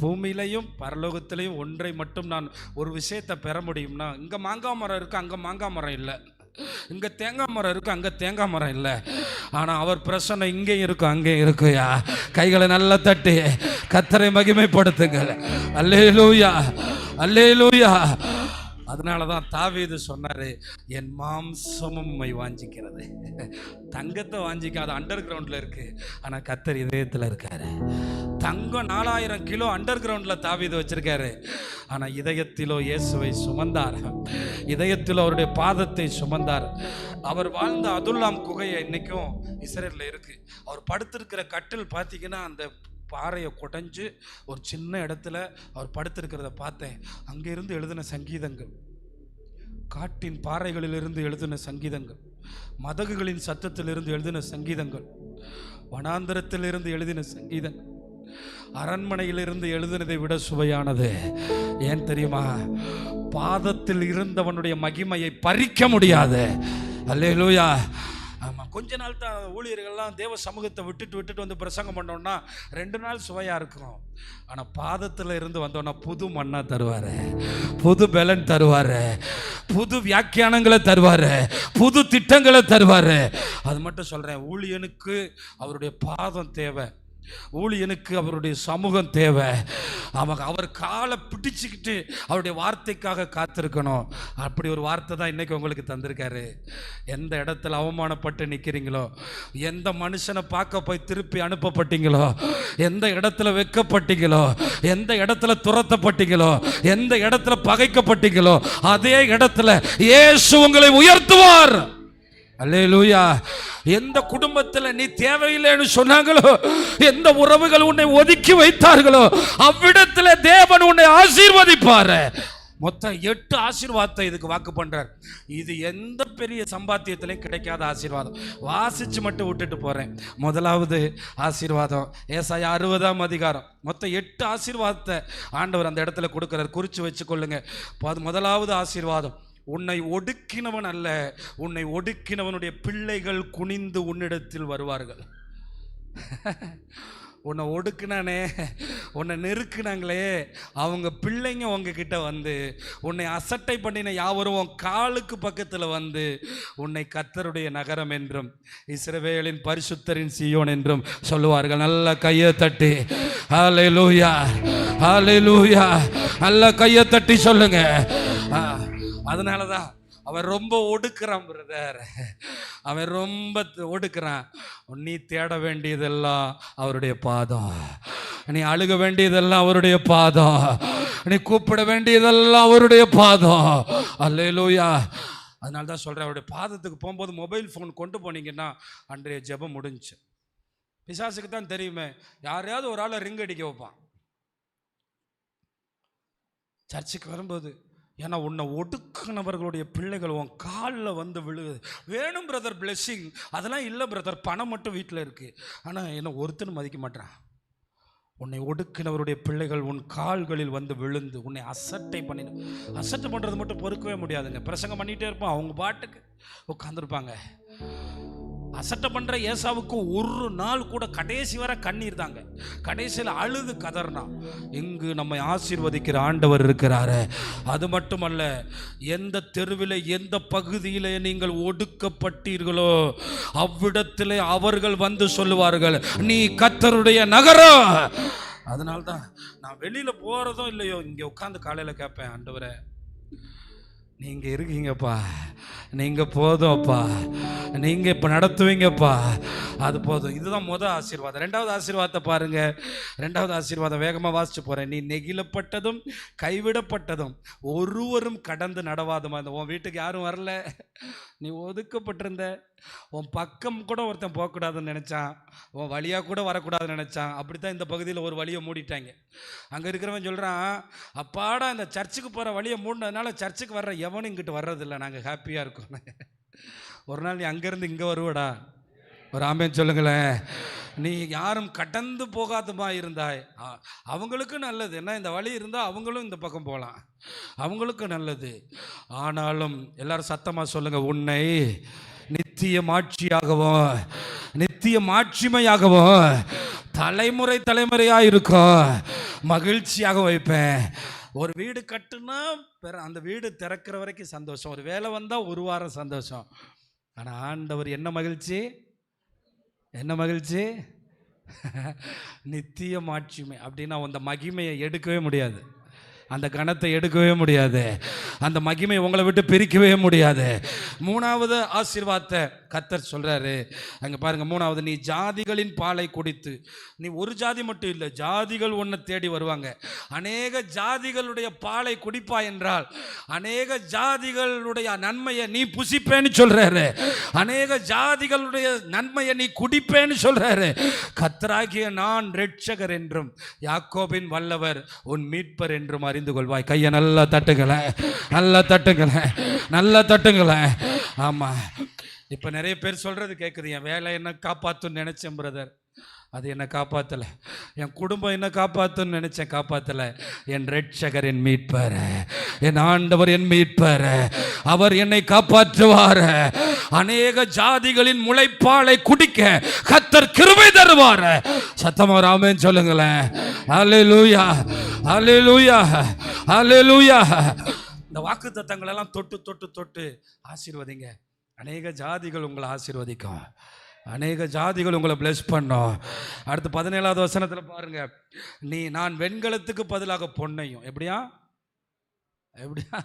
பூமியிலையும் பரலோகத்திலையும் ஒன்றை மட்டும் நான் ஒரு விஷயத்தை பெற முடியும்னா இங்கே மாங்காய் மரம் இருக்குது அங்கே மாங்காய் மரம் இல்லை. இங்கே தேங்காய் மரம் இருக்குது அங்கே தேங்காய் மரம் இல்லை. ஆனால் அவர் பிரசன்னம் இங்கேயும் இருக்கும் அங்கேயும் இருக்குயா கைகளை நல்லா தட்டி கத்தரை மகிமைப்படுத்துங்கள். அல்லையே லூயா அல்லே லூயா அதனால தான் தாவீது சொன்னார் என் மாம்சமும் வாஞ்சிக்கிறது. தங்கத்தை வாஞ்சிக்காத அண்டர் கிரவுண்டில் இருக்கு ஆனால் கத்தர் இதயத்தில் இருக்காரு. தங்கம் நாலாயிரம் கிலோ அண்டர் கிரவுண்டில் தாவிது வச்சிருக்காரு. ஆனால் இதயத்திலோ இயேசுவை சுமந்தார். இதயத்தில் அவருடைய பாதத்தை சுமந்தார். அவர் வாழ்ந்த அதுல்லாம் குகையை இன்னைக்கும் இஸ்ரேலில் இருக்குது அவர் படுத்திருக்கிற கட்டில் பார்த்தீங்கன்னா அந்த பாறையை குடைஞ்சு ஒரு சின்ன இடத்துல அவர் படுத்திருக்கிறத பார்த்தேன். அங்கேருந்து எழுதின சங்கீதங்கள். காட்டின் பாறைகளிலிருந்து எழுதின சங்கீதங்கள். மதகுகளின் சத்தத்திலிருந்து எழுதின சங்கீதங்கள். வனாந்தரத்திலிருந்து எழுதின சங்கீதங்கள். அரண்மனையிலிருந்து எழுதினதை விட சுவையானது. ஏன் தெரியுமா? பாதத்தில் இருந்தவனுடைய மகிமையை பறிக்க முடியாது. அல்லேலூயா. ஆமாம் கொஞ்ச நாள் தான் ஊழியர்கள்லாம் தேவ சமூகத்தை விட்டுட்டு விட்டுட்டு வந்து பிரசங்கம் பண்ணோம்னா ரெண்டு நாள் சுவையாக இருக்கும். ஆனால் பாதத்தில் இருந்து வந்தோன்னா புது மண்ணாக தருவார் புது பலன் தருவார் புது வியாக்கியானங்களை தருவார் புது திட்டங்களை தருவார். அது மட்டும் சொல்கிறேன் ஊழியனுக்கு அவருடைய பாதம் தேவை. ஊழியனுக்கு அவருடைய சமூகம் தேவை. அவங்க அவர் காலை பிடிச்சிக்கிட்டு அவருடைய வார்த்தைக்காக காத்திருக்கணும். அப்படி ஒரு வார்த்தை தான் இன்னைக்கு உங்களுக்கு தந்திருக்காரு. எந்த இடத்துல அவமானப்பட்டு நிற்கிறீங்களோ எந்த மனுஷனை பார்க்க போய் திருப்பி அனுப்பப்பட்டீங்களோ எந்த இடத்துல வெக்கப்பட்டீங்களோ எந்த இடத்துல துரத்தப்பட்டீங்களோ எந்த இடத்துல பகைக்கப்பட்டீங்களோ அதே இடத்துல இயேசு உங்களை உயர்த்துவார். அல்லேலூயா. எந்த குடும்பத்தில் நீ தேவையில்லைன்னு சொன்னாங்களோ எந்த உறவுகள் உன்னை ஒதுக்கி வைத்தார்களோ அவ்விடத்தில் தேவன் உன்னை ஆசீர்வதிப்பாரு. மொத்தம் எட்டு ஆசீர்வாதத்தை இதுக்கு வாக்கு பண்ணுறார் இது எந்த பெரிய சம்பாத்தியத்திலையும் கிடைக்காத ஆசீர்வாதம். வாசித்து மட்டும் விட்டுட்டு போகிறேன் முதலாவது ஆசீர்வாதம் ஏசாய அறுபதாம் அதிகாரம். மொத்தம் எட்டு ஆசீர்வாதத்தை ஆண்டவர் அந்த இடத்துல கொடுக்குறார். குறித்து வச்சுக்கொள்ளுங்க. முதலாவது ஆசீர்வாதம் உன்னை ஒடுக்கினவன் அல்ல உன்னை ஒடுக்கினவனுடைய பிள்ளைகள் குனிந்து உன்னிடத்தில் வருவார்கள். உன்னை ஒடுக்குனானே உன்னை நெருக்குனாங்களே அவங்க பிள்ளைங்க உங்ககிட்ட வந்து உன்னை அசட்டை பண்ணின யாவரும் உன் காலுக்கு பக்கத்தில் வந்து உன்னை கத்தருடைய நகரம் என்றும் இஸ்ரவேலின் பரிசுத்தரின் சியோன் என்றும் சொல்லுவார்கள். நல்ல கையை தட்டி ஹாலே லூயா ஹாலே லூயா நல்ல கையை தட்டி சொல்லுங்கள் அதனால தான் அவன் ரொம்ப ஒடுக்குறான் பிரதர் அவன் ரொம்ப ஒடுக்குறான். நீ தேட வேண்டியதெல்லாம் அவருடைய பாதம். நீ அழுக வேண்டியதெல்லாம் அவருடைய பாதம். நீ கூப்பிட வேண்டியதெல்லாம் அவருடைய பாதம். அல்லேலூயா. அதனால தான் சொல்கிறேன் அவருடைய பாதத்துக்கு போகும்போது மொபைல் ஃபோன் கொண்டு போனீங்கன்னா அன்றைய ஜெபம் முடிஞ்சுச்சு பிசாசுக்கு தான் தெரியுமே யாரையாவது ஒரு ஆளை ரிங் அடிக்க வைப்பான். சர்ச்சுக்கு வரும்போது ஏன்னா உன்னை ஒடுக்குனவர்களுடைய பிள்ளைகள் உன் காலில் வந்து விழுகுது. வேணும் பிரதர் பிளெஸ்ஸிங் அதெல்லாம் இல்லை பிரதர் பணம் மட்டும் வீட்டில் இருக்குது ஆனால் என்ன ஒருத்தனும் மதிக்க மாட்டான் உன்னை ஒடுக்கினவருடைய பிள்ளைகள் உன் கால்களில் வந்து விழுந்து உன்னை அசட்டை பண்ணிடும் அசட்டை பண்ணுறது மட்டும் பொறுக்கவே முடியாதுங்க. பிரசங்கம் பண்ணிகிட்டே இருப்பான் அவங்க பாட்டுக்கு உட்காந்துருப்பாங்க அசட்டை பண்ணுற ஏசாவுக்கு ஒரு நாள் கூட கடைசி வரை கண்ணீர் தாங்க. கடைசியில் அழுது கதர்னா இங்கு நம்மை ஆசீர்வதிக்கிற ஆண்டவர் இருக்கிறாரு. அது மட்டுமல்ல எந்த தெருவில் எந்த பகுதியில் நீங்கள் ஒடுக்கப்பட்டீர்களோ அவ்விடத்தில் அவர்கள் வந்து சொல்லுவார்கள் நீ கத்தருடைய நகரம் அதனால்தான் நான் வெளியில் போகிறதும் இல்லையோ இங்கே உட்காந்து காலையில் கேட்பேன் ஆண்டவரை நீங்கள் இருக்கீங்கப்பா. நீங்கள் போதும்ப்பா நீங்கள் இப்போ நடத்துவீங்கப்பா. அது போதும். இதுதான் முதல் ஆசீர்வாதம். ரெண்டாவது ஆசீர்வாதத்தை பாருங்க. ரெண்டாவது ஆசீர்வாதம் வேகமாக வாசிச்சு போகிறேன் நீ நெகிழப்பட்டதும் கைவிடப்பட்டதும் ஒருவரும் கடந்து நடவாதமா? இந்த உன் வீட்டுக்கு யாரும் வரல. நீ ஒதுக்கப்பட்டிருந்த. உன் பக்கம் கூட ஒருத்தன் போகக்கூடாதுன்னு நினச்சான். உன் வழியாக கூட வரக்கூடாதுன்னு நினச்சான். அப்படி தான் இந்த பகுதியில் ஒரு வழியை மூடிட்டாங்க. அங்கே இருக்கிறவன் சொல்கிறான் அப்பாடா இந்த சர்ச்சுக்கு போகிற வழியை மூடினதுனால சர்ச்சுக்கு வர்ற எவனும் இங்கிட்டு வர்றதில்லை. நாங்கள் ஹாப்பியாக இருக்கோம் ஒரு நாள் நீ அங்கேருந்து இங்கே வருவடா. ஒரு ஆம்பேன் சொல்லுங்களேன். நீ யாரும் கடந்து போகாதமா இருந்தாய். அவங்களுக்கு அவங்களுக்கும் நல்லது. என்ன இந்த வழி இருந்தால் அவங்களும் இந்த பக்கம் போகலாம். அவங்களுக்கும் நல்லது. ஆனாலும் எல்லாரும் சத்தமாக சொல்லுங்கள் உன்னை நித்திய மாட்சியாகவும் நித்திய மாட்சிமையாகவும் தலைமுறை தலைமுறையாக இருக்கும் மகிழ்ச்சியாக வைப்பேன். ஒரு வீடு கட்டுனா பிற அந்த வீடு திறக்கிற வரைக்கும் சந்தோஷம். ஒரு வேலை வந்தால் ஒரு வாரம் சந்தோஷம். ஆனால் ஆண்டவர் என்ன மகிழ்ச்சி? என்ன மகிழ்ச்சி? நித்திய மாட்சிமை. அப்படின்னா அந்த மகிமையை எடுக்கவே முடியாது. அந்த கணத்தை எடுக்கவே முடியாது. அந்த மகிமை உங்களை விட்டு பிரிக்கவே முடியாது. மூணாவது ஆசீர்வாதத்தை கத்தர் சொல்கிறாரு அங்கே பாருங்க மூணாவது நீ ஜாதிகளின் பாலை குடித்து நீ ஒரு ஜாதி மட்டும் இல்லை ஜாதிகள் ஒன்றை தேடி வருவாங்க. அநேக ஜாதிகளுடைய பாலை குடிப்பா என்றால் அநேக ஜாதிகளுடைய நன்மையை நீ புசிப்பேன்னு சொல்கிறாரு அநேக ஜாதிகளுடைய நன்மையை நீ குடிப்பேன்னு சொல்கிறாரு கத்தராகிய நான் ரட்சகர் என்றும் யாக்கோபின் வல்லவர் உன் மீட்பர் என்றும் அறிந்து கொள்வாய். கையை நல்லா தட்டுங்களேன் நல்லா தட்டுங்களேன் நல்லா தட்டுங்களேன் ஆமா. இப்போ நிறைய பேர் சொல்றது கேட்குது என் வேலை என்ன காப்பாற்றுன்னு நினச்சேன் பிரதர் அது என்ன காப்பாத்தல? என் குடும்பம் என்ன காப்பாத்துன்னு நினைச்சேன் காப்பாத்தல. என் ரட்சகர் என் மீட்பார். என் ஆண்டவர் என் மீட்பார். அவர் என்னை காப்பாற்றுவார். அநேக ஜாதிகளின் முளைப்பாலை குடிக்க கத்தர் கிருபை தருவார். சத்தமா ராமன் சொல்லுங்களேன். லூயா அல்லேலூயா லூயா இந்த வாக்கு தத்தங்கள் எல்லாம் தொட்டு தொட்டு தொட்டு ஆசீர்வதிங்க. அநேக ஜாதிகள் உங்களை ஆசீர்வதிக்கும். அநேக ஜாதிகள் உங்களை பிளஸ் பண்ணோம். அடுத்து பதினேழாவது வசனத்தில் பாருங்க. நீ நான் வெண்கலத்துக்கு பதிலாக பொண்ணையும் எப்படியா? எப்படியா?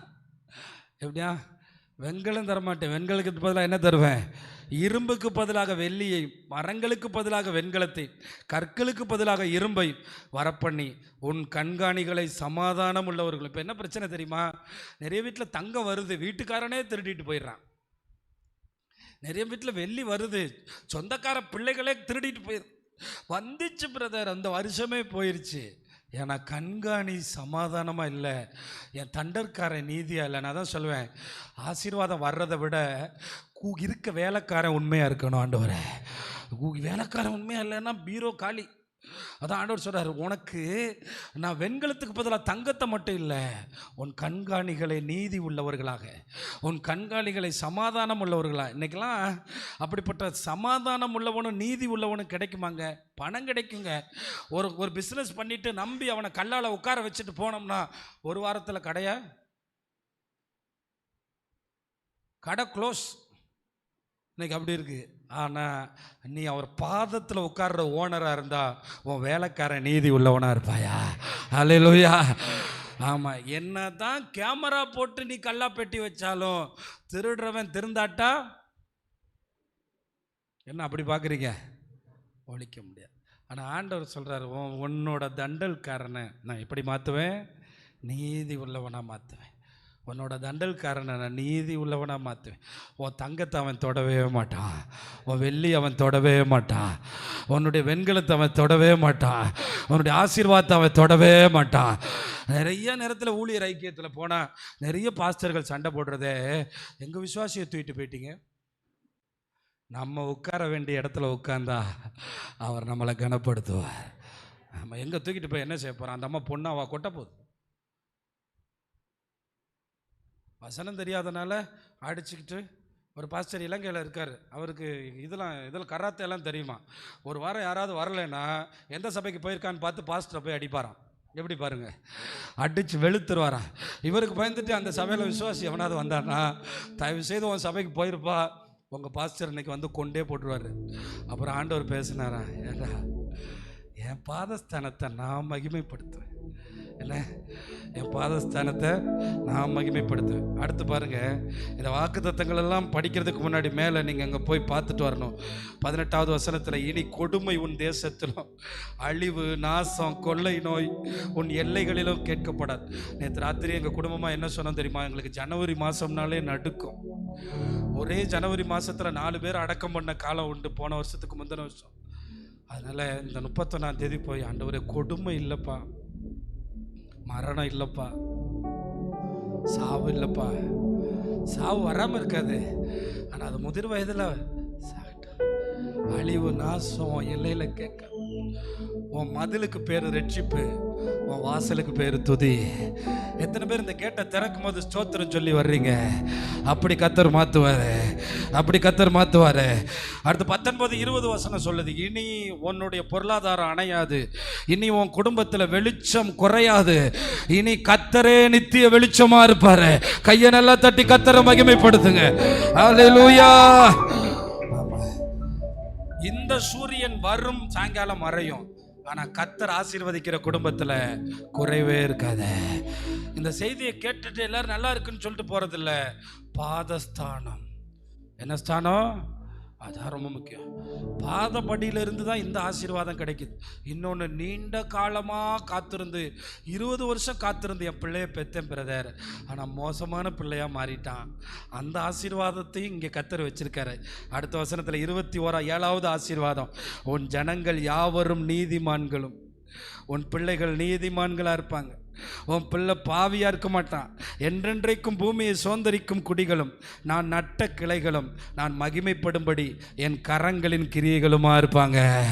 எப்படியா? வெண்கலம் தரமாட்டேன். வெண்கலத்துக்கு பதிலாக என்ன தருவேன்? இரும்புக்கு பதிலாக வெள்ளியை மரங்களுக்கு பதிலாக வெண்கலத்தை கற்களுக்கு பதிலாக இரும்பை வரப்பண்ணி உன் கண்காணிகளை சமாதானம் உள்ளவர்கள். இப்போ என்ன பிரச்சனை தெரியுமா? நிறைய வீட்டில் தங்கம் வருது வீட்டுக்காரனே திருடிட்டு போயிடுறான். நிறைய வீட்டில் வெள்ளி வருது சொந்தக்கார பிள்ளைகளே திருடிட்டு போயிரு. வந்துச்சு பிரதர் அந்த வருஷமே போயிருச்சு. ஏன்னா கண்காணி சமாதானமாக இல்லை. என் தண்டற்காரன் நீதியாக இல்லை. நான் தான் சொல்லுவேன். ஆசீர்வாதம் வர்றதை விட கூ- இருக்க வேலைக்காரன் உண்மையாக இருக்கணும் ஆண்டவரை. கூ- வேலைக்காரன் உண்மையாக இல்லைன்னா பீரோ காலி. அதான் ஆண்டவர் சொல்கிறார் உனக்கு நான் வெண்கலத்துக்கு பதிலாக தங்கத்தை மட்டும் இல்லை உன் கண்காணிகளை நீதி உள்ளவர்களாக உன் கண்காணிகளை சமாதானம் உள்ளவர்களாக இன்றைக்கெலாம் அப்படிப்பட்ட சமாதானம் உள்ளவனும் நீதி உள்ளவனும் கிடைக்குமாங்க? பணம் கிடைக்குங்க. ஒரு ஒரு பிஸ்னஸ் பண்ணிவிட்டு நம்பி அவனை கல்லால் உட்கார வச்சுட்டு போனோம்னா ஒரு வாரத்தில் கடையா? கடை க்ளோஸ் இன்னைக்கு அப்படி இருக்குது ஆனால் நீ அவர் பாதத்தில் உட்கார்ற ஓனராக இருந்தா உன் வேலைக்காரன் நீதி உள்ளவனாக இருப்பாயா? அல்லேலூயா ஆமாம் என்ன தான் கேமரா போட்டு நீ கல்லா பெட்டி வச்சாலும் திருடுறவன் திருந்தாட்டா? என்ன அப்படி பார்க்குறீங்க ஒழிக்க முடியாது. ஆனால் ஆண்டவர் சொல்கிறார் உன்னோட தண்டல்காரனை நான் எப்படி மாற்றுவேன் நீதி உள்ளவனாக மாற்றுவேன் உன்னோட தண்டல்காரனை நான் நீதி உள்ளவனாக மாற்றுவேன் உன் தங்கத்தை அவன் தொடவே மாட்டான். உன் வெள்ளி அவன் தொடவே மாட்டான். உன்னுடைய வெண்கலத்தை அவன் தொடவே மாட்டான். உன்னுடைய ஆசீர்வாதத்தை அவன் தொடவே மாட்டான். நிறைய நேரத்தில் ஊழியர் ஐக்கியத்தில் போனால் நிறைய பாஸ்டர்கள் சண்டை போடுறதே எங்கள் விசுவாசியை தூக்கிட்டு போயிட்டீங்க? நம்ம உட்கார வேண்டிய இடத்துல உட்காந்தா அவர் நம்மளை கனப்படுத்துவார். நம்ம எங்கே தூக்கிட்டு போய் என்ன செய்ய போகிறோம் அந்த அம்மா பொண்ணாவா கொட்ட போகுது. வசனம் தெரியாதனால அடிச்சுக்கிட்டு ஒரு பாஸ்டர் இலங்கையில் இருக்கார். அவருக்கு இதெல்லாம் இதில் கராத்தே எல்லாம் தெரியுமா? ஒரு வாரம் யாராவது வரலைன்னா எந்த சபைக்கு போயிருக்கான்னு பார்த்து பாஸ்டரை போய் அடிப்பாராம். எப்படி பாருங்க? அடிச்சு வெளுத்துருவாராம். இவருக்கு பயந்துட்டு அந்த சபையில் விசுவாசி எவனாவது வந்தான்னா தயவு செய்து உன் சபைக்கு போயிருப்பா. உங்கள் பாஸ்டர் இன்னைக்கு வந்து கொண்டே போட்டுருவாரு. அப்புறம் ஆண்டவர் பேசினாரா? ஏண்டா? என் பாதஸ்தானத்தை நான் மகிமைப்படுத்துவேன். என்ன? என் பாதஸ்தானத்தை நான் மகிமைப்படுத்துவேன். அடுத்து பாருங்கள் இந்த வாக்கு எல்லாம் படிக்கிறதுக்கு முன்னாடி மேலே நீங்கள் அங்கே போய் பார்த்துட்டு வரணும். பதினெட்டாவது வசனத்தில் இனி கொடுமை உன் தேசத்திலும் அழிவு நாசம் கொள்ளை நோய் உன் எல்லைகளிலும் கேட்கப்படாது. நேற்று ராத்திரி எங்கள் குடும்பமாக என்ன சொன்னோம் தெரியுமா? எங்களுக்கு ஜனவரி மாதம்னாலே நடுக்கும். ஒரே ஜனவரி மாதத்தில் நாலு பேர் அடக்கம் பண்ண காலம் உண்டு. போன வருஷத்துக்கு முந்தின வருஷம். அதனால் இந்த முப்பத்தொன்னாம் தேதி போய் ஆண்டவரே கொடுமை இல்லைப்பா. மரணம் இல்லைப்பா. சாவு இல்லைப்பா. சாவு வராமல் இருக்காது. ஆனால் அது முதிர் வயதில் அழிவு நாசம் உன் எல்லையில் கேட்க உன் மதிலுக்கு பேர் ரட்சிப்பு. உன் வாசலுக்கு பேர் துதி. எத்தனை பேர் இந்த கேட்டை திறக்கும் போது ஸ்தோத்திரம் சொல்லி வர்றீங்க? அப்படி கத்தர் மாத்துவாரு. அப்படி கத்தர் மாற்றுவார் அடுத்து பத்தொன்பது இருபது வசனம் சொல்லுது இனி உன்னுடைய பொருளாதாரம் அணையாது. இனி உன் குடும்பத்தில் வெளிச்சம் குறையாது. இனி கத்தரே நித்திய வெளிச்சமா இருப்பார். கையை நல்லா தட்டி கத்தரை மகிமைப்படுத்துங்க. அல்லேலூயா இந்த சூரியன் வரும் சாயங்காலம் மறையும். ஆனா கத்தர் ஆசீர்வதிக்கிற குடும்பத்துல குறைவே இருக்காத. இந்த செய்தியை கேட்டுட்டு எல்லாரும் நல்லா இருக்குன்னு சொல்லிட்டு போறதில்ல. பாதஸ்தானம். என்ன ஸ்தானம்? அதான் ரொம்ப முக்கியம். பாதப்படியிலிருந்து தான் இந்த ஆசீர்வாதம் கிடைக்குது. இன்னொன்று நீண்ட காலமாக காத்திருந்து இருபது வருஷம் காத்திருந்து என் பிள்ளைய பெத்தேன் பிரதர் ஆனால் மோசமான பிள்ளையாக மாறிட்டான். அந்த ஆசீர்வாதத்தையும் இங்கே கத்தர் வச்சிருக்காரு. அடுத்த வசனத்தில் இருபத்தி ஓரா ஏழாவது ஆசீர்வாதம். உன் ஜனங்கள் யாவரும் நீதிமான்களும். உன் பிள்ளைகள் நீதிமான்களாக இருப்பாங்க. உன் பிள்ளை பாவியாக இருக்க மாட்டான். என்றென்றைக்கும் பூமியை சுதந்திரிக்கும் குடிகளும் நான் நட்ட கிளைகளும் நான் மகிமைப்படும்படி என் கரங்களின் கிரியைகளுமாக இருப்பாங்க.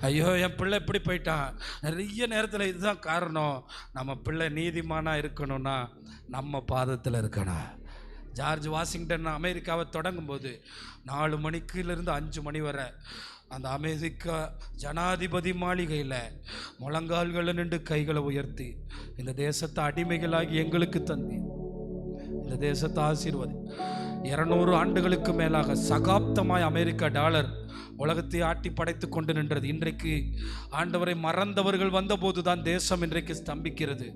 ஐயோ என் பிள்ளை எப்படி போயிட்டான். நிறைய நேரத்தில் இதுதான் காரணம். நம்ம பிள்ளை நீதிமானாக இருக்கணும்னா நம்ம பாதத்தில் இருக்கணும். ஜார்ஜ் வாஷிங்டன் அமெரிக்காவை தொடங்கும்போது நாலு மணிக்குலேருந்து அஞ்சு மணி வரை அந்த அமெரிக்கா ஜனாதிபதி மாளிகையில் முழங்கால்களை நின்று கைகளை உயர்த்தி இந்த தேசத்தை அடிமைகளாகி எங்களுக்கு தந்தி இந்த தேசத்தை ஆசீர்வதி இருநூறு ஆண்டுகளுக்கு மேலாக சகாப்தமாய் அமெரிக்கா டாலர் உலகத்தை ஆட்டி படைத்து கொண்டு நின்றது. இன்றைக்கு ஆண்டவரை மறந்தவர்கள் வந்தபோது தான் தேசம் இன்றைக்கு ஸ்தம்பிக்கிறது.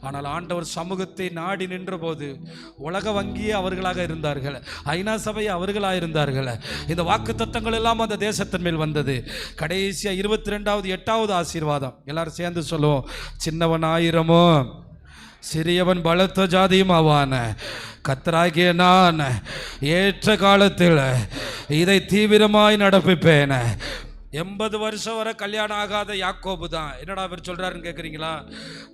ஆனால் ஆண்டவர் சமூகத்தை நாடி நின்றபோது உலக வங்கியே அவர்களாக இருந்தார்கள். ஐநா சபை அவர்களாக இருந்தார்கள். இந்த வாக்கு தத்தங்கள் எல்லாம் அந்த தேசத்தின் மேல் வந்தது. கடைசியாக இருபத்தி ரெண்டாவது எட்டாவது ஆசீர்வாதம். எல்லாரும் சேர்ந்து சொல்லுவோம் சின்னவன் ஆயிரமோ? சிறியவன் பலத்த ஜாதியுமாவான. கத்தராகிய நான் ஏற்ற காலத்தில் இதை தீவிரமாய் நடப்பிப்பேன். எண்பது வருஷம் வரை கல்யாணம் ஆகாத யாக்கோபு தான். என்னடா அவர் சொல்கிறாருன்னு கேட்குறீங்களா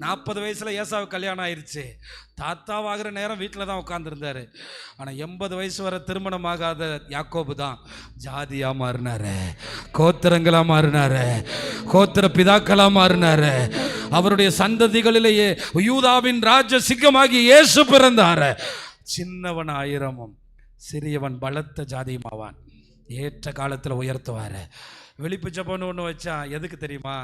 நாற்பது வயசில் ஏசாவு கல்யாணம் ஆயிடுச்சு தாத்தாவாகிற நேரம் வீட்டில் தான் உட்காந்துருந்தாரு ஆனால் எண்பது வயசு வரை திருமணம் ஆகாத யாக்கோபு தான் ஜாதியாக மாறினாரு. கோத்திரங்களாக மாறினாரு. கோத்திர பிதாக்களாக மாறினாரு. அவருடைய சந்ததிகளிலேயே யூதாவின் ராஜ சிங்கமாகி இயேசு பிறந்தார். சின்னவன் ஆயிரமும் சிறியவன் பலத்த ஜாதியுமாவான். ஏற்ற காலத்தில் உயர்த்துவார். வெளிப்பு ஜப்பன்னு ஒன்று வச்சா எதுக்கு தெரியுமா?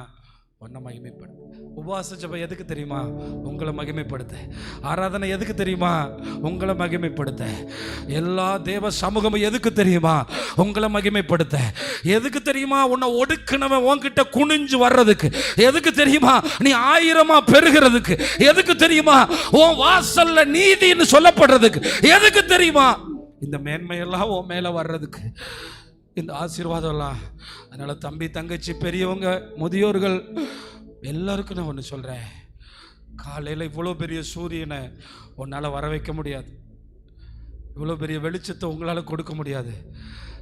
உன்னை மகிமைப்படுத்து உபவாச ஜபம் எதுக்கு தெரியுமா? உங்களை மகிமைப்படுத்த. ஆராதனை எதுக்கு தெரியுமா? உங்களை மகிமைப்படுத்த. எல்லா தேவ சமூகமும் எதுக்கு தெரியுமா? உங்களை மகிமைப்படுத்த. எதுக்கு தெரியுமா? உன்னை ஒடுக்குனவன் உன்கிட்ட குனிஞ்சு வர்றதுக்கு. எதுக்கு தெரியுமா? நீ ஆயிரமா பெருகிறதுக்கு. எதுக்கு தெரியுமா? உன் வாசல்ல நீதின்னு சொல்லப்படுறதுக்கு. எதுக்கு தெரியுமா? இந்த மேன்மையெல்லாம் உன் மேலே வர்றதுக்கு. இந்த ஆசீர்வாதம்லாம் அதனால் தம்பி தங்கச்சி பெரியவங்க முதியோர்கள் எல்லாருக்கும் நான் ஒன்று சொல்கிறேன் காலையில் இவ்வளோ பெரிய சூரியனை உன்னால் வர வைக்க முடியாது. இவ்வளோ பெரிய வெளிச்சத்தை உங்களால் கொடுக்க முடியாது.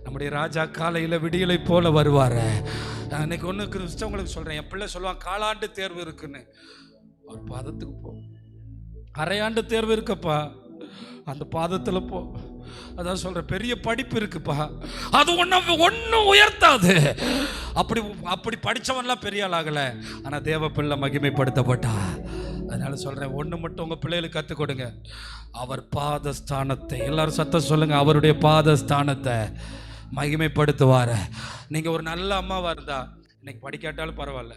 நம்முடைய ராஜா காலையில் விடியலை போல வருவார். நான் இன்னைக்கு ஒன்று கிறிஸ்தவங்களுக்கு சொல்கிறேன் என் பிள்ளை சொல்லுவான் காலாண்டு தேர்வு இருக்குன்னு. ஒரு பாதத்துக்கு போ. அரையாண்டு தேர்வு இருக்கப்பா. அந்த பாதத்தில் போ. அதான் சொல்கிறேன் பெரிய படிப்பு இருக்குப்பா. அது ஒன்றும் ஒன்றும் உயர்த்தாது. அப்படி அப்படி படித்தவன்லாம் பெரிய ஆள் ஆகலை. ஆனால் தேவ பிள்ளை மகிமைப்படுத்தப்பட்டா. அதனால சொல்கிறேன் ஒன்று மட்டும் உங்கள் பிள்ளைகளுக்கு கற்றுக் கொடுங்க. அவர் பாதஸ்தானத்தை எல்லாரும் சத்தம் சொல்லுங்கள் அவருடைய பாதஸ்தானத்தை மகிமைப்படுத்துவார். நீங்கள் ஒரு நல்ல அம்மாவாக இருந்தா இன்னைக்கு படிக்காட்டாலும் பரவாயில்ல.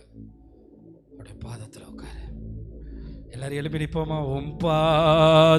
அவருடைய பாதத்தில் உட்காரு. எல்லாரும் எழுப்பி நிற்போமா உன் பாத